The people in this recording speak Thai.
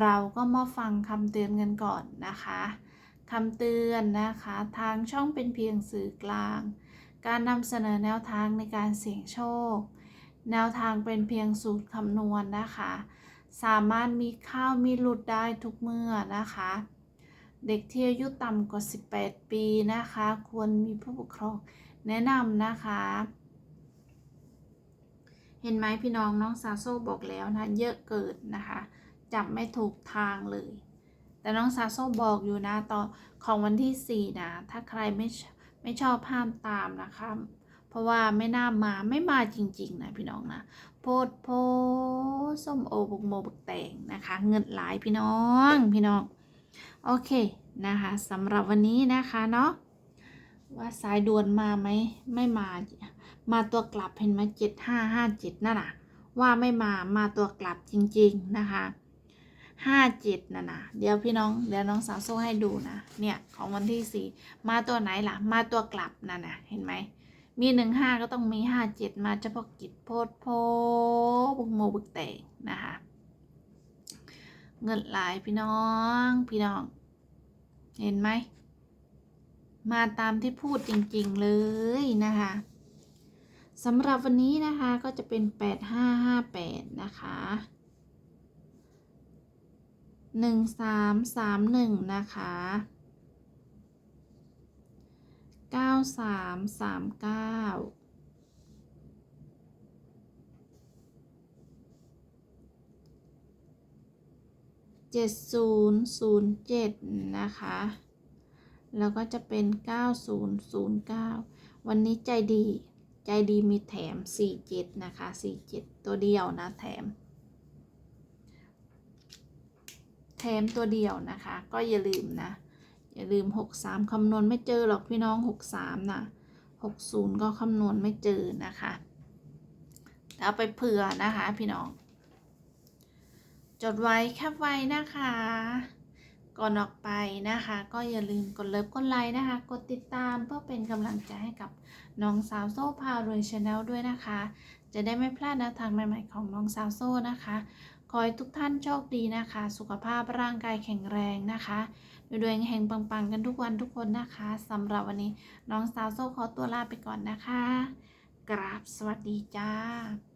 เราก็มาฟังคำเตือนกันก่อนนะคะคำเตือนนะคะ ทางช่องเป็นเพียงสื่อกลาง การนำเสนอแนวทางในการเสี่ยงโชค แนวทางเป็นเพียงสูตรคำนวณนะคะ สามารถมีข้าวมีหลุดได้ทุกเมื่อนะคะ เด็กที่อายุต่ำกว่า 18 ปีนะคะ ควรมีผู้ปกครองแนะนำนะคะ เห็นไหมพี่น้องน้องซาโซบอกแล้วนะ เยอะเกินนะคะ จับไม่ถูกทางเลย แต่น้องซาโซบอกอยู่นะตอนของวันที่ 4 นะ ถ้าใครไม่ไม่ชอบห้ามตามนะคะ เพราะว่าไม่น่ามาไม่มาจริง ๆ นะพี่น้องนะ โพดโพส้มโอบุกโมบุกแตงนะคะ เงินหลายพี่น้องพี่น้อง โอเคนะคะสำหรับวันนี้นะคะเนาะว่าสายด่วนมาไหมไม่มา มาตัวกลับเห็นไหมเจ็ดห้าห้าเจ็ดนั่นน่ะ ว่าไม่มามาตัวกลับจริง ๆ นะคะ ห้าเจ็ดน่ะนะเดี๋ยวพี่น้องเดี๋ยวน้องสาวโซ่ให้ดูนะ เนี่ยของวันที่สี่มาตัวไหนล่ะ มาตัวกลับน่ะนะเห็นไหม มีหนึ่งห้าก็ต้องมีห้าเจ็ดมาเฉพาะกิจโพดโพบุกโมบุกแตงนะคะ เงินหลายพี่น้องพี่น้อง เห็นไหม มาตามที่พูดจริงๆเลยนะคะสำหรับวันนี้นะคะก็จะเป็น 8558 นะคะ 1331นะคะ9339เจ็ดศูนย์ศูนย์เจ็ดนะคะ แล้วก็จะเป็นเก้าศูนย์ศูนย์เก้าวันนี้ใจดี ใจดีมีแถมสี่เจ็ดนะคะสี่เจ็ดตัวเดียวนะแถม แถมตัวเดียวนะคะ ก็อย่าลืมนะ อย่าลืมหกสามคำนวณไม่เจอหรอกพี่น้องหกสามนะหกศูนย์ก็คำนวณไม่เจอนะคะเอาไปเผื่อนะคะพี่น้อง จดไว้แคปไว้นะคะ ก่อนออกไปนะคะ ก็อย่าลืมกดเลิฟกดไลค์นะคะ กดติดตามเพื่อเป็นกำลังใจให้กับน้องสาวโซ่พารวยชาแนลด้วยนะคะ จะได้ไม่พลาดแนวทางใหม่ๆของน้องสาวโซ่นะคะ ขอให้ทุกท่านโชคดีนะคะ สุขภาพร่างกายแข็งแรงนะคะดวยๆแห่งปังๆกันทุกวันทุกคนนะคะสำหรับวันนี้น้องสาวโซ่ขอตัวลาไปก่อนนะคะ กราบสวัสดีจ้า